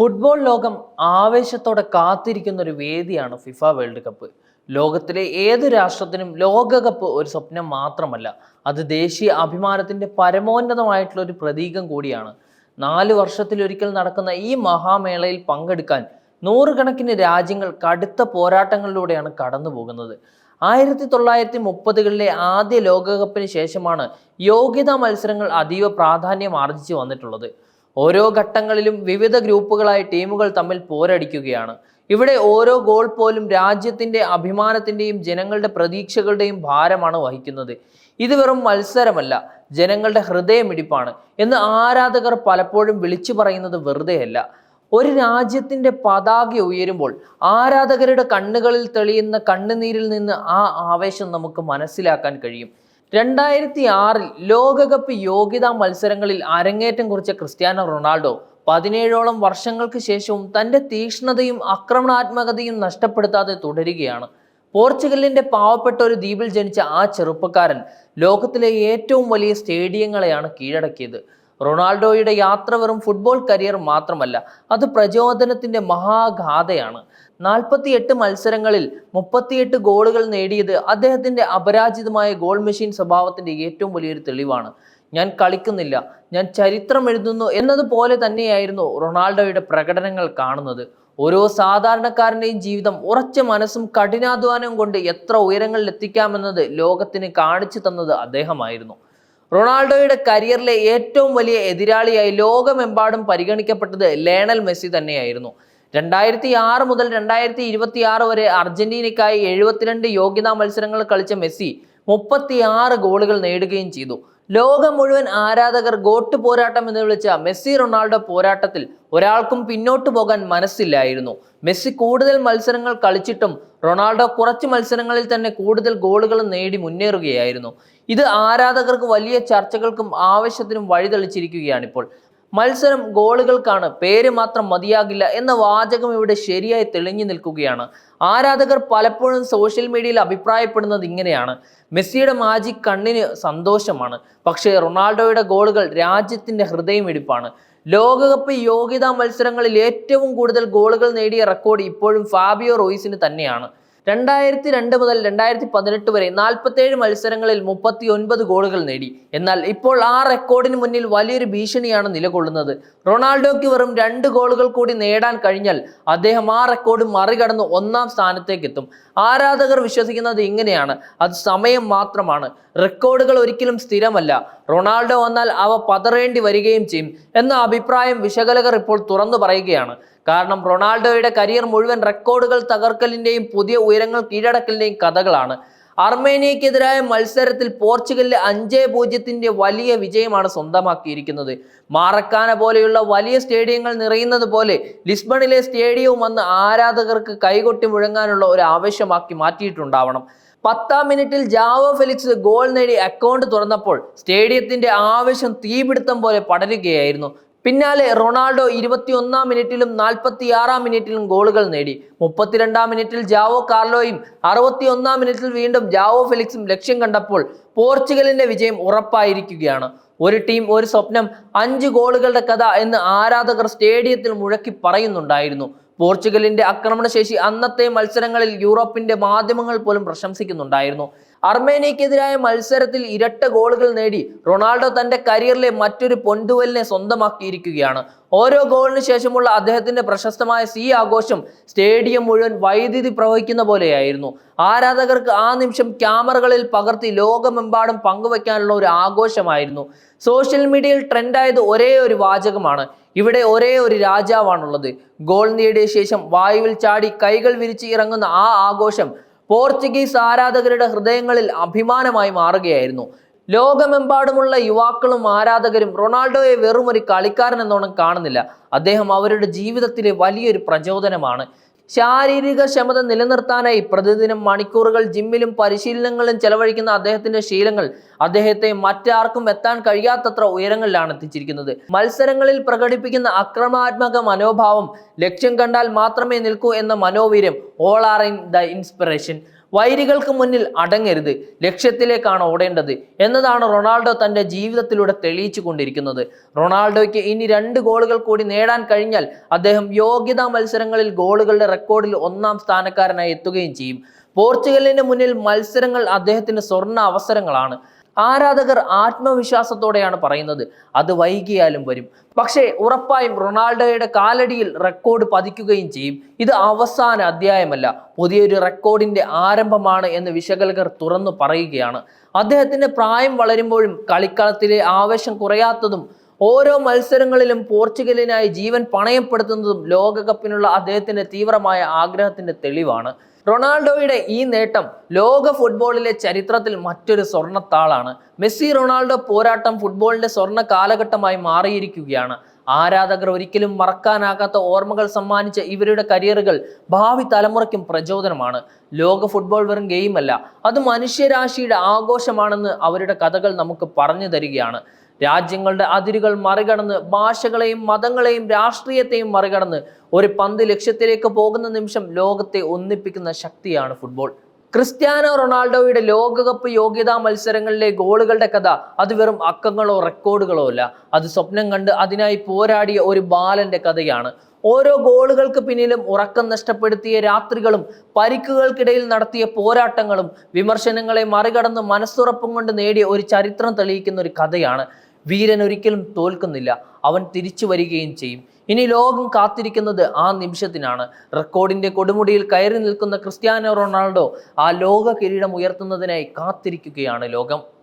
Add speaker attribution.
Speaker 1: Football ലോകം ആവേശത്തോടെ കാത്തിരിക്കുന്ന ഒരു വേദിയാണ് ഫിഫ വേൾഡ് കപ്പ്. ലോകത്തിലെ ഏത് രാഷ്ട്രത്തിനും ലോകകപ്പ് ഒരു സ്വപ്നം മാത്രമല്ല അത് ദേശീയ അഭിമാനത്തിന്റെ പരമോന്നതമായിട്ടുള്ള ഒരു പ്രതീകം കൂടിയാണ്. നാല് വർഷത്തിലൊരിക്കൽ നടക്കുന്ന ഈ മഹാമേളയിൽ പങ്കെടുക്കാൻ നൂറുകണക്കിന് രാജ്യങ്ങൾ കടുത്ത പോരാട്ടങ്ങളിലൂടെയാണ് കടന്നു പോകുന്നത് ആയിരത്തി തൊള്ളായിരത്തി മുപ്പതുകളിലെ ആദ്യ ലോകകപ്പിന് ശേഷമാണ് യോഗ്യതാ മത്സരങ്ങൾ അതീവ പ്രാധാന്യം ആർജിച്ചു വന്നിട്ടുള്ളത്. ഓരോ ഘട്ടങ്ങളിലും വിവിധ ഗ്രൂപ്പുകളായി ടീമുകൾ തമ്മിൽ പോരടിക്കുകയാണ്. ഇവിടെ ഓരോ ഗോൾ പോലും രാജ്യത്തിന്റെ അഭിമാനത്തിന്റെയും ജനങ്ങളുടെ പ്രതീക്ഷകളുടെയും ഭാരമാണ് വഹിക്കുന്നത്. ഇത് വെറും മത്സരമല്ല ജനങ്ങളുടെ ഹൃദയമിടിപ്പാണ് എന്ന് ആരാധകർ പലപ്പോഴും വിളിച്ചു പറയുന്നത് വെറുതെയല്ല. ഒരു രാജ്യത്തിന്റെ പതാക ഉയരുമ്പോൾ ആരാധകരുടെ കണ്ണുകളിൽ തെളിയുന്ന കണ്ണുനീരിൽ നിന്ന് ആ ആവേശം നമുക്ക് മനസ്സിലാക്കാൻ കഴിയും. രണ്ടായിരത്തി ആറിൽ ലോകകപ്പ് യോഗ്യതാ മത്സരങ്ങളിൽ അരങ്ങേറ്റം കുറിച്ച ക്രിസ്ത്യാനോ റൊണാൾഡോ പതിനേഴോളം വർഷങ്ങൾക്ക് ശേഷവും തന്റെ തീക്ഷ്ണതയും ആക്രമണാത്മകതയും നഷ്ടപ്പെടുത്താതെ തുടരുകയാണ്. പോർച്ചുഗലിന്റെ പാവപ്പെട്ട ഒരു ദ്വീപിൽ ജനിച്ച ആ ചെറുപ്പക്കാരൻ ലോകത്തിലെ ഏറ്റവും വലിയ സ്റ്റേഡിയങ്ങളെയാണ് കീഴടക്കിയത്. റൊണാൾഡോയുടെ യാത്ര വെറും ഫുട്ബോൾ കരിയർ മാത്രമല്ല അത് പ്രചോദനത്തിന്റെ മഹാഗാഥയാണ്. നാൽപ്പത്തിയെട്ട് മത്സരങ്ങളിൽ മുപ്പത്തിയെട്ട് ഗോളുകൾ നേടിയത് അദ്ദേഹത്തിന്റെ അപരാജിതമായ ഗോൾ മെഷീൻ സ്വഭാവത്തിന്റെ ഏറ്റവും വലിയൊരു തെളിവാണ്. ഞാൻ കളിക്കുന്നില്ല ഞാൻ ചരിത്രം എഴുതുന്നു എന്നതുപോലെ തന്നെയായിരുന്നു റൊണാൾഡോയുടെ പ്രകടനങ്ങൾ കാണുന്നത്. ഓരോ സാധാരണക്കാരന്റെയും ജീവിതം ഉറച്ച മനസ്സും കഠിനാധ്വാനവും കൊണ്ട് എത്ര ഉയരങ്ങളിൽ എത്തിക്കാമെന്നത് ലോകത്തിന് കാണിച്ചു തന്നത് അദ്ദേഹമായിരുന്നു. റൊണാൾഡോയുടെ കരിയറിലെ ഏറ്റവും വലിയ എതിരാളിയായി ലോകമെമ്പാടും പരിഗണിക്കപ്പെട്ടത് ലേണൽ മെസ്സി തന്നെയായിരുന്നു. രണ്ടായിരത്തി ആറ് മുതൽ രണ്ടായിരത്തി ഇരുപത്തി ആറ് വരെ അർജന്റീനയ്ക്കായി എഴുപത്തിരണ്ട് യോഗ്യതാ മത്സരങ്ങൾ കളിച്ച മെസ്സി മുപ്പത്തിയാറ് ഗോളുകൾ നേടുകയും ചെയ്തു. ലോകം മുഴുവൻ ആരാധകർ ഗോട്ട് പോരാട്ടം എന്ന് വിളിച്ച മെസ്സി റൊണാൾഡോ പോരാട്ടത്തിൽ ഒരാൾക്കും പിന്നോട്ട് പോകാൻ മനസ്സില്ലായിരുന്നു. മെസ്സി കൂടുതൽ മത്സരങ്ങൾ കളിച്ചിട്ടും റൊണാൾഡോ കുറച്ച് മത്സരങ്ങളിൽ തന്നെ കൂടുതൽ ഗോളുകൾ നേടി മുന്നേറുകയായിരുന്നു. ഇത് ആരാധകർക്ക് വലിയ ചർച്ചകൾക്കും ആവശ്യത്തിനും വഴിതെളിച്ചിരിക്കുകയാണിപ്പോൾ. മത്സരം ഗോളുകൾക്കാണ്. പേര് മാത്രം മതിയാകില്ല എന്ന വാചകം ഇവിടെ ശരിയായി തെളിഞ്ഞു നിൽക്കുകയാണ്. ആരാധകർ പലപ്പോഴും സോഷ്യൽ മീഡിയയിൽ അഭിപ്രായപ്പെടുന്നത് ഇങ്ങനെയാണ്. മെസ്സിയുടെ മാജിക് കണ്ണിന് സന്തോഷമാണ്. പക്ഷേ റൊണാൾഡോയുടെ ഗോളുകൾ രാജ്യത്തിന്റെ ഹൃദയമിടിപ്പാണ് ലോകകപ്പ് യോഗ്യതാ മത്സരങ്ങളിൽ ഏറ്റവും കൂടുതൽ ഗോളുകൾ നേടിയ റെക്കോർഡ് ഇപ്പോഴും ഫാബിയോ റോയിസിന് തന്നെയാണ്. രണ്ടായിരത്തി രണ്ട് മുതൽ രണ്ടായിരത്തി പതിനെട്ട് വരെ നാൽപ്പത്തേഴ് മത്സരങ്ങളിൽ മുപ്പത്തി ഒൻപത് ഗോളുകൾ നേടി. എന്നാൽ ഇപ്പോൾ ആ റെക്കോർഡിന് മുന്നിൽ വലിയൊരു ഭീഷണിയാണ് നിലകൊള്ളുന്നത്. റൊണാൾഡോയ്ക്ക് വെറും രണ്ട് ഗോളുകൾ കൂടി നേടാൻ കഴിഞ്ഞാൽ അദ്ദേഹം ആ റെക്കോർഡ് മറികടന്ന് ഒന്നാം സ്ഥാനത്തേക്ക് എത്തും. ആരാധകർ വിശ്വസിക്കുന്നത് ഇങ്ങനെയാണ്. അത് സമയം മാത്രമാണ്. റെക്കോർഡുകൾ ഒരിക്കലും സ്ഥിരമല്ല. റൊണാൾഡോ വന്നാൽ അവ പതറേണ്ടി വരികയും ചെയ്യും എന്ന അഭിപ്രായം വിശകലകർ ഇപ്പോൾ തുറന്നു പറയുകയാണ്. കാരണം റൊണാൾഡോയുടെ കരിയർ മുഴുവൻ റെക്കോർഡുകൾ തകർക്കലിന്റെയും പുതിയ ഉയരങ്ങൾ കീഴടക്കലിന്റെയും കഥകളാണ്. അർമേനിയക്കെതിരായ മത്സരത്തിൽ പോർച്ചുഗലിലെ അഞ്ചേ പൂജ്യത്തിന്റെ വലിയ വിജയമാണ് സ്വന്തമാക്കിയിരിക്കുന്നത്. മാറക്കാന പോലെയുള്ള വലിയ സ്റ്റേഡിയങ്ങൾ നിറയുന്നത് പോലെ ലിസ്ബണിലെ സ്റ്റേഡിയവും അന്ന് ആരാധകർക്ക് കൈകൊട്ടി മുഴങ്ങാനുള്ള ഒരു ആവശ്യമാക്കി മാറ്റിയിട്ടുണ്ടാവണം. പത്താം മിനിറ്റിൽ ജാവോ ഫെലിക്സ് ഗോൾ നേടി അക്കൗണ്ട് തുറന്നപ്പോൾ സ്റ്റേഡിയത്തിന്റെ ആവേശം തീപിടുത്തം പോലെ പടരുകയായിരുന്നു. പിന്നാലെ റൊണാൾഡോ ഇരുപത്തിയൊന്നാം മിനിറ്റിലും നാൽപ്പത്തിയാറാം മിനിറ്റിലും ഗോളുകൾ നേടി. മുപ്പത്തിരണ്ടാം മിനിറ്റിൽ ജാവോ കാർലോയും അറുപത്തിയൊന്നാം മിനിറ്റിൽ വീണ്ടും ജാവോ ഫെലിക്സും ലക്ഷ്യം കണ്ടപ്പോൾ പോർച്ചുഗലിന്റെ വിജയം ഉറപ്പായിരിക്കുകയാണ്. ഒരു ടീം ഒരു സ്വപ്നം അഞ്ച് ഗോളുകളുടെ കഥ എന്ന് ആരാധകർ സ്റ്റേഡിയത്തിൽ മുഴക്കി പറയുന്നുണ്ടായിരുന്നു. പോർച്ചുഗലിന്റെ ആക്രമണശേഷി അന്നത്തെ മത്സരങ്ങളിൽ യൂറോപ്പിന്റെ മാധ്യമങ്ങൾ പോലും പ്രശംസിക്കുന്നുണ്ടായിരുന്നു. അർമേനിയക്കെതിരായ മത്സരത്തിൽ ഇരട്ട ഗോളുകൾ നേടി റൊണാൾഡോ തന്റെ കരിയറിലെ മറ്റൊരു പൊൻതുവലിനെ സ്വന്തമാക്കിയിരിക്കുകയാണ്. ഓരോ ഗോളിന് ശേഷമുള്ള അദ്ദേഹത്തിന്റെ പ്രശസ്തമായ സി ആഘോഷം സ്റ്റേഡിയം മുഴുവൻ വൈദ്യുതി പ്രവഹിക്കുന്ന പോലെയായിരുന്നു. ആരാധകർക്ക് ആ നിമിഷം ക്യാമറകളിൽ പകർത്തി ലോകമെമ്പാടും പങ്കുവെക്കാനുള്ള ഒരു ആഘോഷമായിരുന്നു. സോഷ്യൽ മീഡിയയിൽ ട്രെൻഡായത് ഒരേ ഒരു വാചകമാണ്. ഇവിടെ ഒരേ ഒരു രാജാവാണുള്ളത്. ഗോൾ നേടിയ ശേഷം വായുവിൽ ചാടി കൈകൾ വിരിച്ച് ഇറങ്ങുന്ന ആ ആഘോഷം പോർച്ചുഗീസ് ആരാധകരുടെ ഹൃദയങ്ങളിൽ അഭിമാനമായി മാറുകയായിരുന്നു. ലോകമെമ്പാടുമുള്ള യുവാക്കളും ആരാധകരും റൊണാൾഡോയെ വെറും ഒരു കളിക്കാരൻ എന്നോണം കാണുന്നില്ല. അദ്ദേഹം അവരുടെ ജീവിതത്തിലെ വലിയൊരു പ്രചോദനമാണ്. ശാരീരിക ക്ഷമത നിലനിർത്താനായി പ്രതിദിനം മണിക്കൂറുകൾ ജിമ്മിലും പരിശീലനങ്ങളും ചെലവഴിക്കുന്ന അദ്ദേഹത്തിന്റെ ശീലങ്ങൾ അദ്ദേഹത്തെ മറ്റാർക്കും എത്താൻ കഴിയാത്തത്ര ഉയരങ്ങളിലാണ് എത്തിച്ചിരിക്കുന്നത്. മത്സരങ്ങളിൽ പ്രകടിപ്പിക്കുന്ന അക്രമാത്മക മനോഭാവം ലക്ഷ്യം കണ്ടാൽ മാത്രമേ നിൽക്കൂ എന്ന മനോവീര്യം all are in the inspiration വൈരികൾക്ക് മുന്നിൽ അടങ്ങരുത് ലക്ഷ്യത്തിലേക്കാണ് ഓടേണ്ടത് എന്നതാണ് റൊണാൾഡോ തന്റെ ജീവിതത്തിലൂടെ തെളിയിച്ചു കൊണ്ടിരിക്കുന്നത് റൊണാൾഡോയ്ക്ക് ഇനി രണ്ട് ഗോളുകൾ കൂടി നേടാൻ കഴിഞ്ഞാൽ അദ്ദേഹം യോഗ്യതാ മത്സരങ്ങളിൽ ഗോളുകളുടെ റെക്കോർഡിൽ ഒന്നാം സ്ഥാനക്കാരനായി എത്തുകയും ചെയ്യും. പോർച്ചുഗലിന് മുന്നിൽ മത്സരങ്ങൾ അദ്ദേഹത്തിന് സ്വർണ അവസരങ്ങളാണ്. ആരാധകർ ആത്മവിശ്വാസത്തോടെയാണ് പറയുന്നത്. അത് വൈകിയാലും വരും. പക്ഷേ ഉറപ്പായും റൊണാൾഡോയുടെ കാലടിയിൽ റെക്കോർഡ് പതിക്കുകയും ചെയ്യും. ഇത് അവസാന അധ്യായമല്ല. പുതിയൊരു റെക്കോർഡിന്റെ ആരംഭമാണ് എന്ന് വിശകലകർ തുറന്നു പറയുകയാണ്. അദ്ദേഹത്തിന്റെ പ്രായം വളരുമ്പോഴും കളിക്കളത്തിലെ ആവേശം കുറയാത്തതും ഓരോ മത്സരങ്ങളിലും പോർച്ചുഗലിനായി ജീവൻ പണയപ്പെടുത്തുന്നതും ലോകകപ്പിനുള്ള അദ്ദേഹത്തിന്റെ തീവ്രമായ ആഗ്രഹത്തിന്റെ തെളിവാണ്. റൊണാൾഡോയുടെ ഈ നേട്ടം ലോക ഫുട്ബോളിലെ ചരിത്രത്തിൽ മറ്റൊരു സ്വർണത്താളാണ് മെസ്സി റൊണാൾഡോ പോരാട്ടം ഫുട്ബോളിന്റെ സ്വർണ കാലഘട്ടമായി മാറിയിരിക്കുകയാണ്. ആരാധകർ ഒരിക്കലും മറക്കാനാകാത്ത ഓർമ്മകൾ സമ്മാനിച്ച ഇവരുടെ കരിയറുകൾ ഭാവി തലമുറയ്ക്കും പ്രചോദനമാണ്. ലോക ഫുട്ബോൾ വെറും ഗെയിമല്ല അത് മനുഷ്യരാശിയുടെ ആഘോഷമാണെന്ന് അവരുടെ കഥകൾ നമുക്ക് പറഞ്ഞു തരികയാണ്. രാജ്യങ്ങളുടെ അതിരുകൾ മറികടന്ന് ഭാഷകളെയും മതങ്ങളെയും രാഷ്ട്രീയത്തെയും മറികടന്ന് ഒരു പന്ത് ലക്ഷ്യത്തിലേക്ക് പോകുന്ന നിമിഷം ലോകത്തെ ഒന്നിപ്പിക്കുന്ന ശക്തിയാണ് ഫുട്ബോൾ. ക്രിസ്ത്യാനോ റൊണാൾഡോയുടെ ലോകകപ്പ് യോഗ്യതാ മത്സരങ്ങളിലെ ഗോളുകളുടെ കഥ അത് വെറും അക്കങ്ങളോ റെക്കോർഡുകളോ അല്ല. അത് സ്വപ്നം കണ്ട് അതിനായി പോരാടിയ ഒരു ബാലന്റെ കഥയാണ്. ഓരോ ഗോളുകൾക്ക് പിന്നിലും ഉറക്കം നഷ്ടപ്പെടുത്തിയ രാത്രികളും പരിക്കുകൾക്കിടയിൽ നടത്തിയ പോരാട്ടങ്ങളും വിമർശനങ്ങളെ മറികടന്ന് മനസ്സുറപ്പും കൊണ്ട് നേടിയ ഒരു ചരിത്രം തെളിയിക്കുന്ന ഒരു കഥയാണ്. വീരൻ ഒരിക്കലും തോൽക്കുന്നില്ല. അവൻ തിരിച്ചു വരികയും ചെയ്യും. ഇനി ലോകം കാത്തിരിക്കുന്നത് ആ നിമിഷത്തിനാണ്. റെക്കോർഡിന്റെ കൊടുമുടിയിൽ കയറി നിൽക്കുന്ന ക്രിസ്ത്യാനോ റൊണാൾഡോ ആ ലോക കിരീടം ഉയർത്തുന്നതിനായി കാത്തിരിക്കുകയാണ് ലോകം.